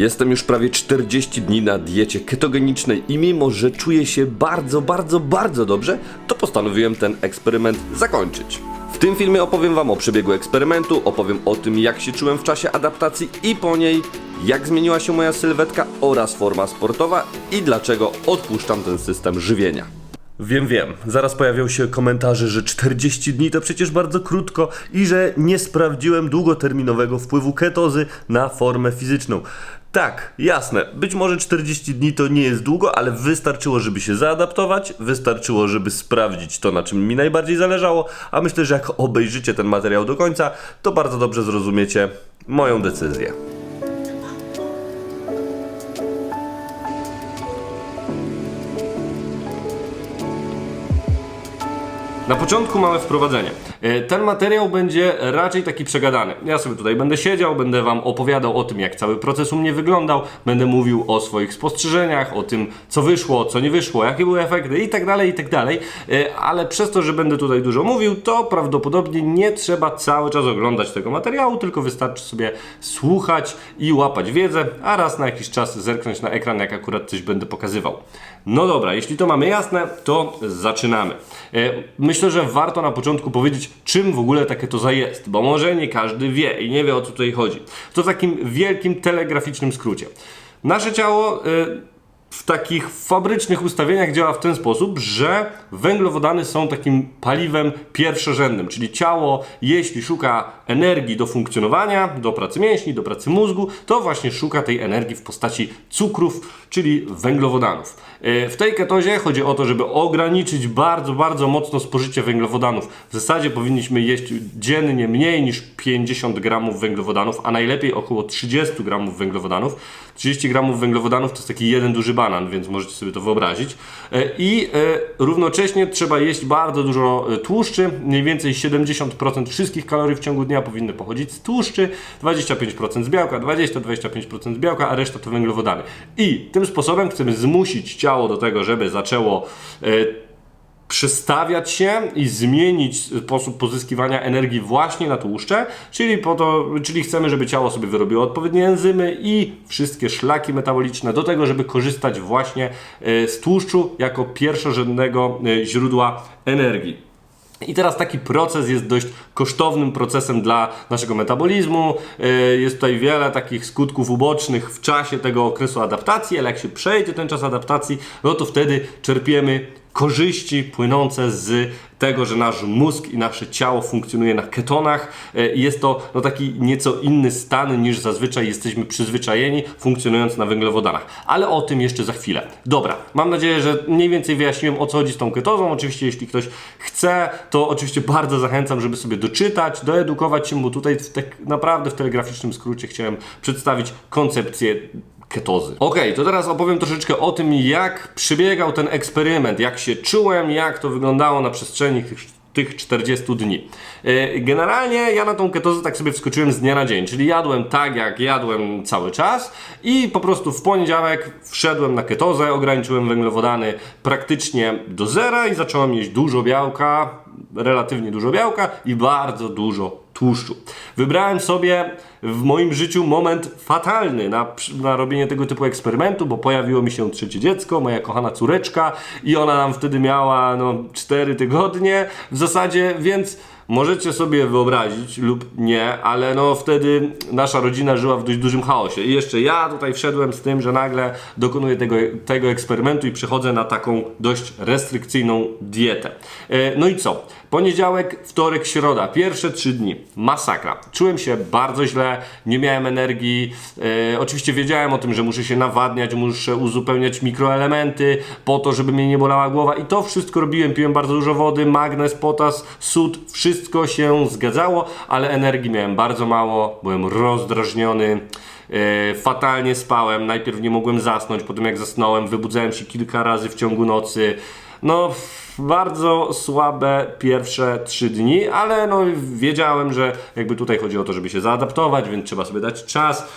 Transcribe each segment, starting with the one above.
Jestem już prawie 40 dni na diecie ketogenicznej i mimo, że czuję się bardzo, bardzo, bardzo dobrze, to postanowiłem ten eksperyment zakończyć. W tym filmie opowiem Wam o przebiegu eksperymentu, opowiem o tym, jak się czułem w czasie adaptacji i po niej, jak zmieniła się moja sylwetka oraz forma sportowa i dlaczego odpuszczam ten system żywienia. Wiem, wiem. Zaraz pojawią się komentarze, że 40 dni to przecież bardzo krótko i że nie sprawdziłem długoterminowego wpływu ketozy na formę fizyczną. Tak, jasne. Być może 40 dni to nie jest długo, ale wystarczyło, żeby się zaadaptować, wystarczyło, żeby sprawdzić to, na czym mi najbardziej zależało, a myślę, że jak obejrzycie ten materiał do końca, to bardzo dobrze zrozumiecie moją decyzję. Na początku małe wprowadzenie. E, Ten materiał będzie raczej taki przegadany. Ja sobie tutaj będę siedział, będę Wam opowiadał o tym, jak cały proces u mnie wyglądał, będę mówił o swoich spostrzeżeniach, o tym, co wyszło, co nie wyszło, jakie były efekty i tak dalej, i tak dalej. E, Ale przez to, że będę tutaj dużo mówił, to prawdopodobnie nie trzeba cały czas oglądać tego materiału, tylko wystarczy sobie słuchać i łapać wiedzę, a raz na jakiś czas zerknąć na ekran, jak akurat coś będę pokazywał. No dobra, jeśli to mamy jasne, to zaczynamy. E, Myślę, że warto na początku powiedzieć, czym w ogóle ta ketoza jest, bo może nie każdy wie i nie wie o co tutaj chodzi. To w takim wielkim telegraficznym skrócie. Nasze ciało e, w takich fabrycznych ustawieniach działa w ten sposób, że węglowodany są takim paliwem pierwszorzędnym, czyli ciało, jeśli szuka energii do funkcjonowania, do pracy mięśni, do pracy mózgu, to właśnie szuka tej energii w postaci cukrów, czyli węglowodanów. E, W tej ketozie chodzi o to, żeby ograniczyć bardzo, bardzo mocno spożycie węglowodanów. W zasadzie powinniśmy jeść dziennie mniej niż 50 gramów węglowodanów, a najlepiej około 30 gramów węglowodanów. 30 gramów węglowodanów to jest taki jeden duży banan, więc możecie sobie to wyobrazić. E, I e, równocześnie trzeba jeść bardzo dużo e, tłuszczy. Mniej więcej 70% wszystkich kalorii w ciągu dnia powinny pochodzić z tłuszczy, 25% z białka, 20-25% z białka, a reszta to węglowodany. I tym sposobem chcemy zmusić ciało do tego, żeby zaczęło przestawiać się i zmienić sposób pozyskiwania energii właśnie na tłuszcze, czyli po to, czyli chcemy, żeby ciało sobie wyrobiło odpowiednie enzymy i wszystkie szlaki metaboliczne do tego, żeby korzystać właśnie e, z tłuszczu jako pierwszorzędnego e, źródła energii. I teraz taki proces jest dość kosztownym procesem dla naszego metabolizmu. Yy, Jest tutaj wiele takich skutków ubocznych w czasie tego okresu adaptacji, ale jak się przejdzie ten czas adaptacji, no to wtedy czerpiemy korzyści płynące z tego, że nasz mózg i nasze ciało funkcjonuje na ketonach. I Jest to no, taki nieco inny stan niż zazwyczaj jesteśmy przyzwyczajeni, funkcjonując na węglowodanach. Ale o tym jeszcze za chwilę. Dobra, mam nadzieję, że mniej więcej wyjaśniłem o co chodzi z tą ketozą. Oczywiście, jeśli ktoś chce, to oczywiście bardzo zachęcam, żeby sobie doczytać, doedukować się, bo tutaj w tak naprawdę w telegraficznym skrócie chciałem przedstawić koncepcję ketozy. Ok, to teraz opowiem troszeczkę o tym, jak przebiegał ten eksperyment, jak się czułem, jak to wyglądało na przestrzeni tych tych 40 dni. E, Generalnie ja na tą ketozę tak sobie wskoczyłem z dnia na dzień, czyli jadłem tak jak jadłem cały czas i po prostu w poniedziałek wszedłem na ketozę, ograniczyłem węglowodany praktycznie do zera i zacząłem jeść dużo białka, relatywnie dużo białka i bardzo dużo tłuszczu. Wybrałem sobie w moim życiu moment fatalny na, na robienie tego typu eksperymentu, bo pojawiło mi się trzecie dziecko, moja kochana córeczka i ona nam wtedy miała no 4 tygodnie w zasadzie, więc możecie sobie wyobrazić lub nie, ale no wtedy nasza rodzina żyła w dość dużym chaosie. I jeszcze ja tutaj wszedłem z tym, że nagle dokonuję tego, tego eksperymentu i przechodzę na taką dość restrykcyjną dietę. E, No i co? Poniedziałek, wtorek, środa, pierwsze trzy dni. Masakra. Czułem się bardzo źle, nie miałem energii. E, oczywiście wiedziałem o tym, że muszę się nawadniać, muszę uzupełniać mikroelementy po to, żeby mnie nie bolała głowa i to wszystko robiłem. Piłem bardzo dużo wody, magnez, potas, sód, wszystko się zgadzało, ale energii miałem bardzo mało, byłem rozdrażniony. E, fatalnie spałem, najpierw nie mogłem zasnąć, potem jak zasnąłem, wybudzałem się kilka razy w ciągu nocy. No, bardzo słabe pierwsze trzy dni, ale no wiedziałem, że jakby tutaj chodzi o to, żeby się zaadaptować, więc trzeba sobie dać czas.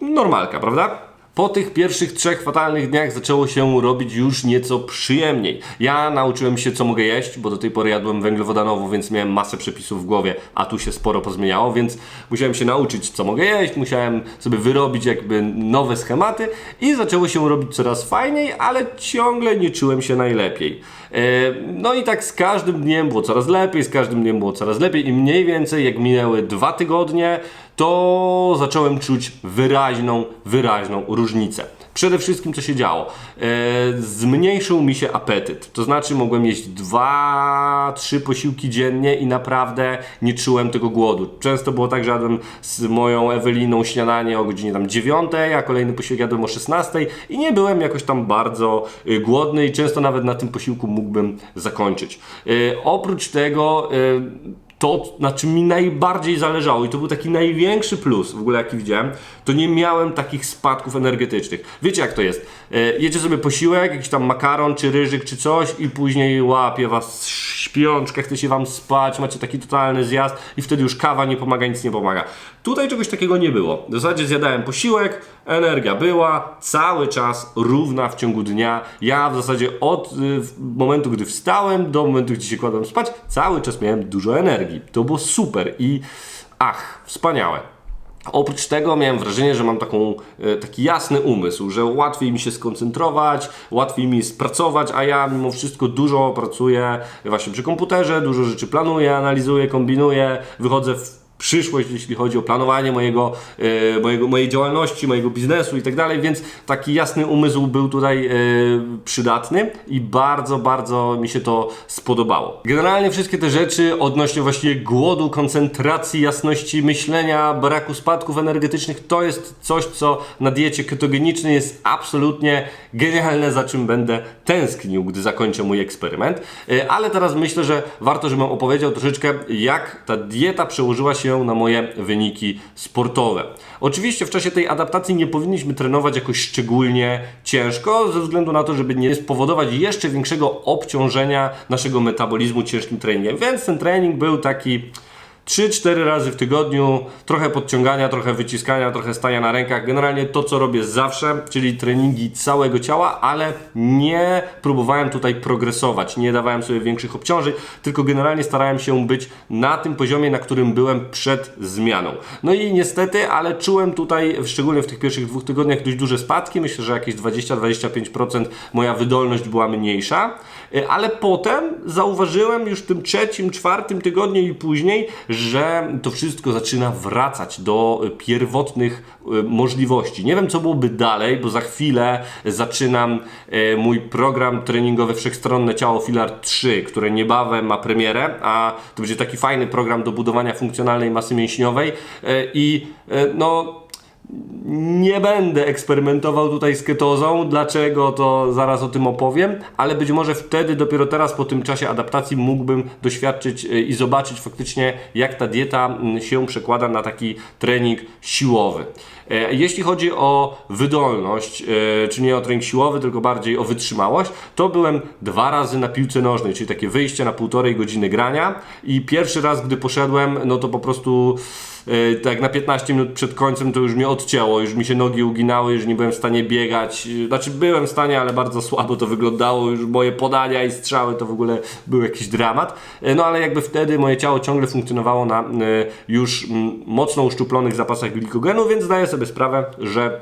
Normalka, prawda? Po tych pierwszych trzech fatalnych dniach zaczęło się robić już nieco przyjemniej. Ja nauczyłem się, co mogę jeść, bo do tej pory jadłem węglowodanowo, więc miałem masę przepisów w głowie, a tu się sporo pozmieniało, więc musiałem się nauczyć, co mogę jeść, musiałem sobie wyrobić jakby nowe schematy i zaczęło się robić coraz fajniej, ale ciągle nie czułem się najlepiej. E, No i tak z każdym dniem było coraz lepiej, z każdym dniem było coraz lepiej i mniej więcej jak minęły dwa tygodnie, to zacząłem czuć wyraźną, wyraźną różnicę. Przede wszystkim co się działo? E, zmniejszył mi się apetyt. To znaczy mogłem jeść dwa, trzy posiłki dziennie i naprawdę nie czułem tego głodu. Często było tak, że jadłem z moją Eweliną śniadanie o godzinie tam 9, a kolejny posiłek jadłem o 16 i nie byłem jakoś tam bardzo y, głodny i często nawet na tym posiłku mógłbym zakończyć. E, oprócz tego e, to, na czym mi najbardziej zależało i to był taki największy plus w ogóle jaki widziałem, to nie miałem takich spadków energetycznych. Wiecie jak to jest? E, jecie sobie posiłek, jakiś tam makaron, czy ryżyk, czy coś i później łapie was śpiączka, chce się wam spać, macie taki totalny zjazd i wtedy już kawa nie pomaga, nic nie pomaga. Tutaj czegoś takiego nie było. W zasadzie zjadałem posiłek, energia była cały czas równa w ciągu dnia. Ja w zasadzie od y, momentu, gdy wstałem do momentu, gdy się kładłem spać, cały czas miałem dużo energii. To było super i ach, wspaniałe. Oprócz tego miałem wrażenie, że mam taką, e, taki jasny umysł, że łatwiej mi się skoncentrować, łatwiej mi spracować, a ja mimo wszystko dużo pracuję właśnie przy komputerze, dużo rzeczy planuję, analizuję, kombinuję, wychodzę w przyszłość, jeśli chodzi o planowanie mojego, e, mojego, mojej działalności, mojego biznesu i tak dalej, więc taki jasny umysł był tutaj e, przydatny i bardzo, bardzo mi się to spodobało. Generalnie wszystkie te rzeczy odnośnie właśnie głodu, koncentracji, jasności myślenia, braku spadków energetycznych, to jest coś, co na diecie ketogenicznej jest absolutnie genialne, za czym będę tęsknił, gdy zakończę mój eksperyment. E, Ale teraz myślę, że warto, żebym opowiedział troszeczkę, jak ta dieta przełożyła się na moje wyniki sportowe. Oczywiście w czasie tej adaptacji nie powinniśmy trenować jakoś szczególnie ciężko, ze względu na to, żeby nie spowodować jeszcze większego obciążenia naszego metabolizmu ciężkim treningiem. Więc ten trening był taki 3-4 razy w tygodniu, trochę podciągania, trochę wyciskania, trochę stania na rękach. Generalnie to, co robię zawsze, czyli treningi całego ciała, ale nie próbowałem tutaj progresować, nie dawałem sobie większych obciążeń, tylko generalnie starałem się być na tym poziomie, na którym byłem przed zmianą. No i niestety, ale czułem tutaj, szczególnie w tych pierwszych dwóch tygodniach, dość duże spadki. Myślę, że jakieś 20-25% moja wydolność była mniejsza, ale potem zauważyłem już w tym trzecim, czwartym tygodniu i później, że to wszystko zaczyna wracać do y, pierwotnych y, możliwości. Nie wiem, co byłoby dalej, bo za chwilę zaczynam mój program treningowy Wszechstronne Ciało Filar 3, który niebawem ma premierę, a to będzie taki fajny program do budowania funkcjonalnej masy mięśniowej i no nie będę eksperymentował tutaj z ketozą. Dlaczego, to zaraz o tym opowiem, ale być może wtedy, dopiero teraz, po tym czasie adaptacji, mógłbym doświadczyć y, i zobaczyć faktycznie, jak ta dieta mm, się przekłada na taki trening siłowy. E, Jeśli chodzi o wydolność, e, czy nie o trening siłowy, tylko bardziej o wytrzymałość, to byłem dwa razy na piłce nożnej, czyli takie wyjście na półtorej godziny grania. I pierwszy raz, gdy poszedłem, no to po prostu e, tak na 15 minut przed końcem to już mnie odcięło, już mi się nogi uginały, już nie byłem w stanie biegać, znaczy byłem w stanie, ale bardzo słabo to wyglądało, już moje podania i strzały to w ogóle był jakiś dramat, no ale jakby wtedy moje ciało ciągle funkcjonowało na już mm, mocno uszczuplonych zapasach glikogenu, więc zdaję sobie sprawę, że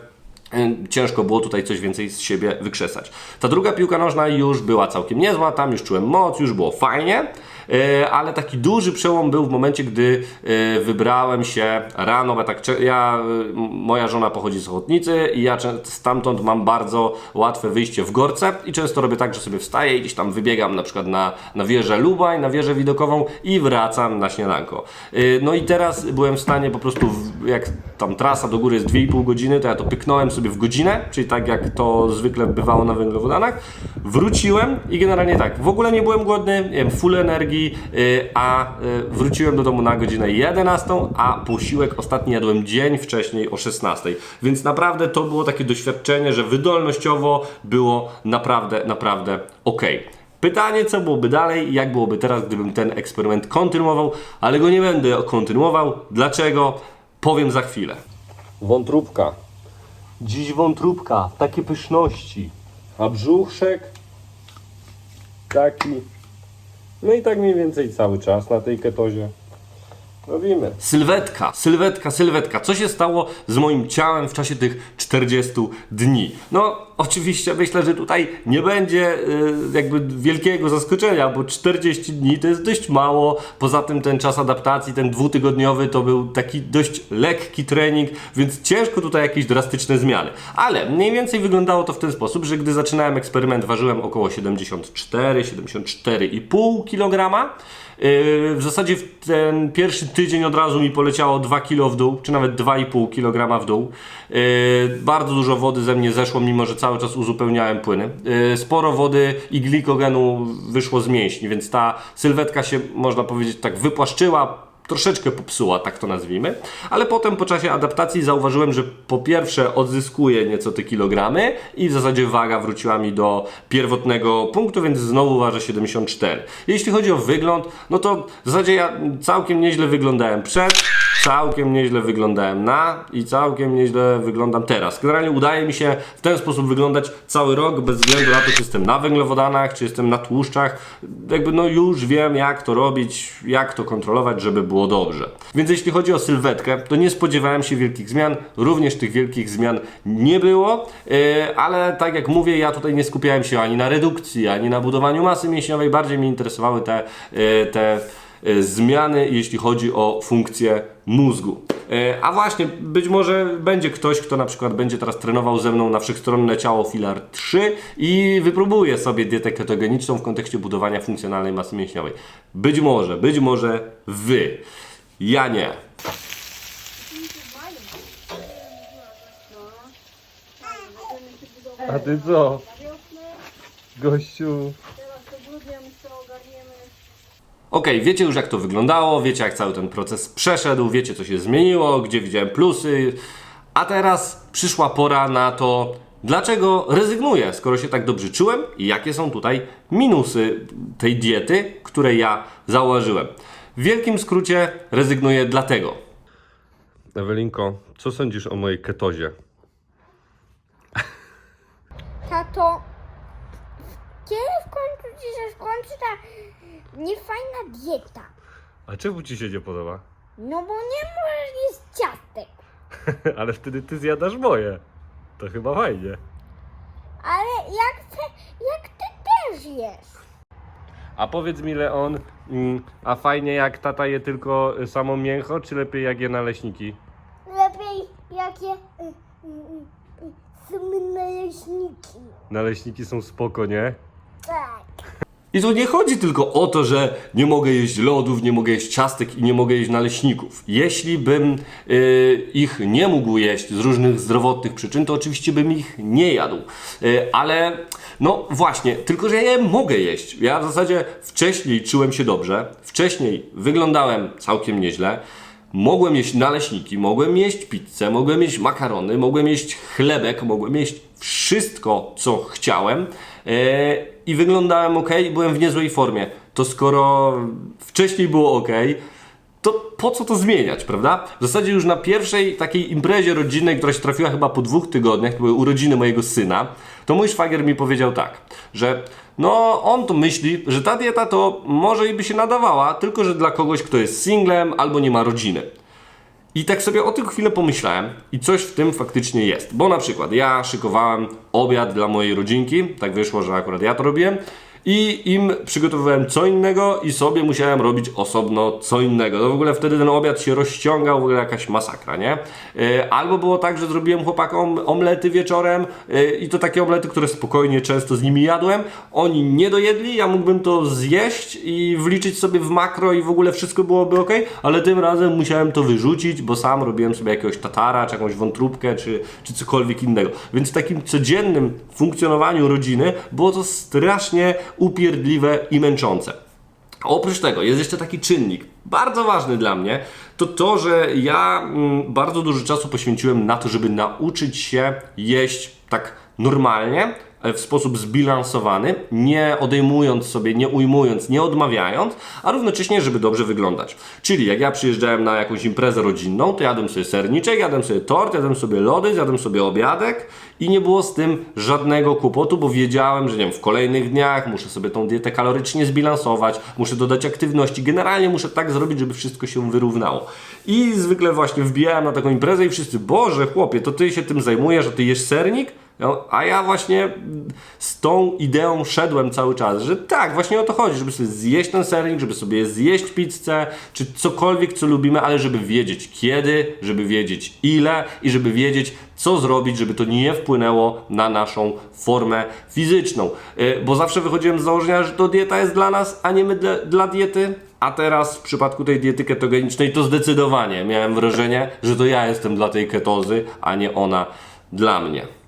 ciężko było tutaj coś więcej z siebie wykrzesać. Ta druga piłka nożna już była całkiem niezła, tam już czułem moc, już było fajnie, y, ale taki duży przełom był w momencie, gdy y, wybrałem się rano, bo tak, ja, moja żona pochodzi z Ochotnicy i ja stamtąd mam bardzo łatwe wyjście w Gorce i często robię tak, że sobie wstaję i gdzieś tam wybiegam na przykład na, na wieżę Lubań, na wieżę widokową i wracam na śniadanko. Y, No i teraz byłem w stanie po prostu, jak tam trasa do góry jest 2,5 godziny, to ja to pyknąłem sobie w godzinę, czyli tak jak to zwykle bywało na węglowodanach. Wróciłem i generalnie tak, w ogóle nie byłem głodny, miałem full energii, y, a y, wróciłem do domu na godzinę 11, a posiłek ostatni jadłem dzień wcześniej o 16. Więc naprawdę to było takie doświadczenie, że wydolnościowo było naprawdę, naprawdę ok. Pytanie, co byłoby dalej jak byłoby teraz, gdybym ten eksperyment kontynuował, ale go nie będę kontynuował. Dlaczego? Powiem za chwilę. Wątróbka Dziś wątróbka, takie pyszności. A brzuszek taki. No i tak mniej więcej cały czas na tej ketozie. Robimy. Sylwetka, sylwetka, sylwetka. Co się stało z moim ciałem w czasie tych 40 dni? No, oczywiście myślę, że tutaj nie będzie y, jakby wielkiego zaskoczenia, bo 40 dni to jest dość mało. Poza tym ten czas adaptacji, ten dwutygodniowy, to był taki dość lekki trening, więc ciężko tutaj jakieś drastyczne zmiany. Ale mniej więcej wyglądało to w ten sposób, że gdy zaczynałem eksperyment, ważyłem około 74, 74,5 kg. Yy, W zasadzie w ten pierwszy tydzień od razu mi poleciało 2 kg w dół, czy nawet 2,5 kg w dół. Yy, Bardzo dużo wody ze mnie zeszło, mimo że cały czas uzupełniałem płyny. Yy, Sporo wody i glikogenu wyszło z mięśni, więc ta sylwetka się, można powiedzieć, tak wypłaszczyła, troszeczkę popsuła, tak to nazwijmy. Ale potem po czasie adaptacji zauważyłem, że po pierwsze odzyskuję nieco te kilogramy i w zasadzie waga wróciła mi do pierwotnego punktu, więc znowu ważę 74. Jeśli chodzi o wygląd, no to w zasadzie ja całkiem nieźle wyglądałem przed, całkiem nieźle wyglądałem na i całkiem nieźle wyglądam teraz. Generalnie udaje mi się w ten sposób wyglądać cały rok, bez względu na to, czy jestem na węglowodanach, czy jestem na tłuszczach. Jakby no już wiem, jak to robić, jak to kontrolować, żeby było dobrze. Więc jeśli chodzi o sylwetkę, to nie spodziewałem się wielkich zmian. Również tych wielkich zmian nie było, yy, ale tak jak mówię, ja tutaj nie skupiałem się ani na redukcji, ani na budowaniu masy mięśniowej. Bardziej mnie interesowały te, yy, te zmiany, jeśli chodzi o funkcję mózgu. E, A właśnie, być może będzie ktoś, kto na przykład będzie teraz trenował ze mną na wszechstronne ciało filar 3 i wypróbuje sobie dietę ketogeniczną w kontekście budowania funkcjonalnej masy mięśniowej. Być może, być może wy. Ja nie. A ty co? Gościu. Teraz to grudnia my to ogarniemy. Okej, wiecie już jak to wyglądało, wiecie jak cały ten proces przeszedł, wiecie co się zmieniło, gdzie widziałem plusy, a teraz przyszła pora na to, dlaczego rezygnuję, skoro się tak dobrze czułem i jakie są tutaj minusy tej diety, której ja zauważyłem. W wielkim skrócie rezygnuję dlatego. Ewelinko, co sądzisz o mojej ketozie? Tato, kiedy w końcu ci się skończy ta niefajna dieta? A czemu ci się nie podoba? No bo nie możesz jeść ciastek. Ale wtedy ty zjadasz moje. To chyba fajnie. Ale jak chcę, jak ty też jesz. A powiedz mi Leon, mm, a fajnie jak tata je tylko y, samo mięcho, czy lepiej jak je naleśniki? Lepiej jak je y, y, y, y, są naleśniki. Naleśniki są spoko, nie? I tu nie chodzi tylko o to, że nie mogę jeść lodów, nie mogę jeść ciastek i nie mogę jeść naleśników. Jeśli bym y, ich nie mógł jeść z różnych zdrowotnych przyczyn, to oczywiście bym ich nie jadł. Y, ale no właśnie, tylko że ja je mogę jeść. Ja w zasadzie wcześniej czułem się dobrze, wcześniej wyglądałem całkiem nieźle. Mogłem jeść naleśniki, mogłem jeść pizzę, mogłem jeść makarony, mogłem jeść chlebek, mogłem jeść wszystko, co chciałem i wyglądałem ok, byłem w niezłej formie. To skoro wcześniej było ok, to po co to zmieniać, prawda? W zasadzie już na pierwszej takiej imprezie rodzinnej, która się trafiła chyba po dwóch tygodniach, to były urodziny mojego syna, to mój szwagier mi powiedział tak, że no on to myśli, że ta dieta to może i by się nadawała, tylko że dla kogoś, kto jest singlem albo nie ma rodziny. I tak sobie o tym chwilę pomyślałem i coś w tym faktycznie jest. Bo na przykład ja szykowałem obiad dla mojej rodzinki, tak wyszło, że akurat ja to robiłem. I im przygotowywałem co innego i sobie musiałem robić osobno co innego. No w ogóle wtedy ten obiad się rozciągał, w ogóle jakaś masakra, nie? Yy, Albo było tak, że zrobiłem chłopakom omlety wieczorem yy, i to takie omlety, które spokojnie często z nimi jadłem. Oni nie dojedli, ja mógłbym to zjeść i wliczyć sobie w makro i w ogóle wszystko byłoby ok, ale tym razem musiałem to wyrzucić, bo sam robiłem sobie jakiegoś tatara, czy jakąś wątróbkę, czy, czy cokolwiek innego. Więc w takim codziennym funkcjonowaniu rodziny było to strasznie upierdliwe i męczące. Oprócz tego jest jeszcze taki czynnik, bardzo ważny dla mnie, to to, że ja mm, bardzo dużo czasu poświęciłem na to, żeby nauczyć się jeść tak normalnie, w sposób zbilansowany, nie odejmując sobie, nie ujmując, nie odmawiając, a równocześnie, żeby dobrze wyglądać. Czyli jak ja przyjeżdżałem na jakąś imprezę rodzinną, to jadłem sobie serniczek, jadłem sobie tort, jadłem sobie lody, jadłem sobie obiadek i nie było z tym żadnego kłopotu, bo wiedziałem, że nie wiem, w kolejnych dniach muszę sobie tą dietę kalorycznie zbilansować, muszę dodać aktywności, generalnie muszę tak zrobić, żeby wszystko się wyrównało. I zwykle właśnie wbijałem na taką imprezę i wszyscy, Boże chłopie, to ty się tym zajmujesz, a ty jesz sernik? No, a ja właśnie z tą ideą szedłem cały czas, że tak, właśnie o to chodzi, żeby sobie zjeść ten sernik, żeby sobie zjeść pizzę, czy cokolwiek, co lubimy, ale żeby wiedzieć kiedy, żeby wiedzieć ile i żeby wiedzieć, co zrobić, żeby to nie wpłynęło na naszą formę fizyczną. Yy, Bo zawsze wychodziłem z założenia, że to dieta jest dla nas, a nie my dla, dla diety. A teraz w przypadku tej diety ketogenicznej to zdecydowanie miałem wrażenie, że to ja jestem dla tej ketozy, a nie ona dla mnie.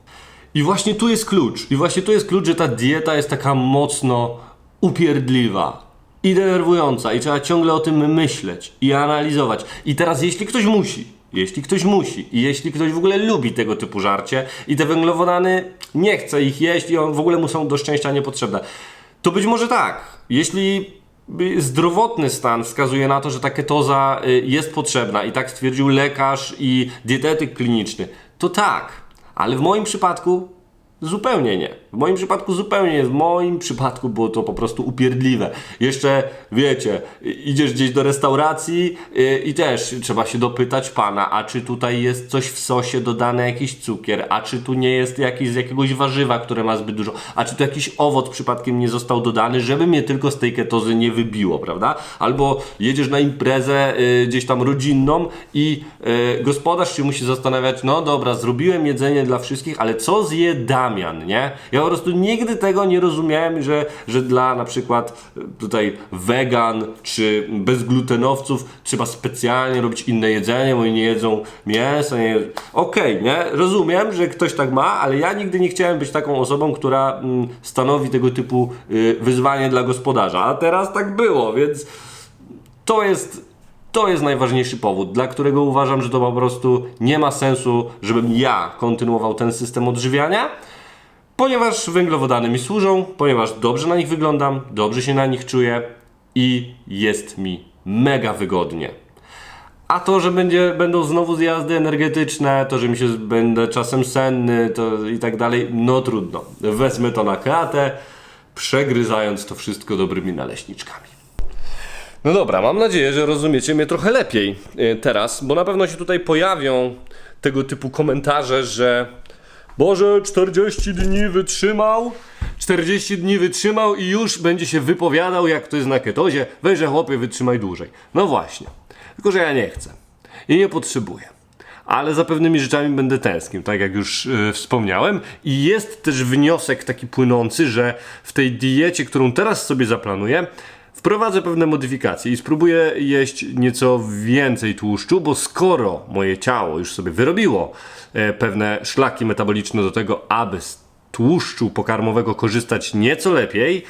I właśnie tu jest klucz. I właśnie tu jest klucz, że ta dieta jest taka mocno upierdliwa i denerwująca i trzeba ciągle o tym myśleć i analizować. I teraz jeśli ktoś musi, jeśli ktoś musi i jeśli ktoś w ogóle lubi tego typu żarcie i te węglowodany nie chce ich jeść i on w ogóle mu są do szczęścia niepotrzebne, to być może tak. Jeśli zdrowotny stan wskazuje na to, że ta ketoza y, jest potrzebna i tak stwierdził lekarz i dietetyk kliniczny, to tak. Ale w moim przypadku zupełnie nie. W moim przypadku zupełnie nie. W moim przypadku było to po prostu upierdliwe. Jeszcze, wiecie, y, idziesz gdzieś do restauracji yy, i też trzeba się dopytać pana, a czy tutaj jest coś w sosie dodane, jakiś cukier, a czy tu nie jest jakiś z jakiegoś warzywa, które ma zbyt dużo, a czy tu jakiś owoc przypadkiem nie został dodany, żeby mnie tylko z tej ketozy nie wybiło, prawda? Albo jedziesz na imprezę yy, gdzieś tam rodzinną i yy, gospodarz się musi zastanawiać, no dobra, zrobiłem jedzenie dla wszystkich, ale co zje Damian, nie? Ja po prostu nigdy tego nie rozumiałem, że, że dla na przykład y, tutaj wegan czy bezglutenowców trzeba specjalnie robić inne jedzenie, bo oni nie jedzą mięsa, nie. Okej, nie? Rozumiem, że ktoś tak ma, ale ja nigdy nie chciałem być taką osobą, która mm, stanowi tego typu y, wyzwanie dla gospodarza, a teraz tak było, więc to jest, to jest najważniejszy powód, dla którego uważam, że to po prostu nie ma sensu, żebym ja kontynuował ten system odżywiania, ponieważ węglowodany mi służą, ponieważ dobrze na nich wyglądam, dobrze się na nich czuję i jest mi mega wygodnie. A to, że będzie, będą znowu zjazdy energetyczne, to, że mi się będę czasem senny to i tak dalej, no trudno. Wezmę to na kratę, przegryzając to wszystko dobrymi naleśniczkami. No dobra, mam nadzieję, że rozumiecie mnie trochę lepiej y, teraz, bo na pewno się tutaj pojawią tego typu komentarze, że Boże, 40 dni wytrzymał, 40 dni wytrzymał i już będzie się wypowiadał, jak to jest na ketozie, weźże chłopie, wytrzymaj dłużej. No właśnie, tylko że ja nie chcę i nie potrzebuję. Ale za pewnymi rzeczami będę tęsknił, tak jak już y, wspomniałem. I jest też wniosek taki płynący, że w tej diecie, którą teraz sobie zaplanuję, wprowadzę pewne modyfikacje i spróbuję jeść nieco więcej tłuszczu, bo skoro moje ciało już sobie wyrobiło e, pewne szlaki metaboliczne do tego, aby z tłuszczu pokarmowego korzystać nieco lepiej,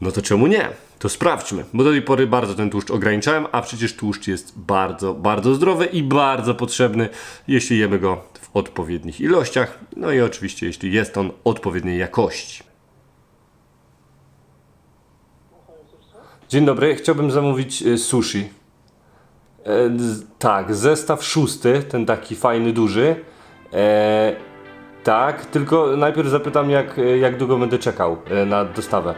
no to czemu nie? To sprawdźmy, bo do tej pory bardzo ten tłuszcz ograniczałem, a przecież tłuszcz jest bardzo, bardzo zdrowy i bardzo potrzebny, jeśli jemy go w odpowiednich ilościach, no i oczywiście jeśli jest on odpowiedniej jakości. Dzień dobry, chciałbym zamówić y, sushi. E, tak, zestaw szósty, ten taki fajny, duży. E, tak, tylko najpierw zapytam, jak, jak długo będę czekał e, na dostawę.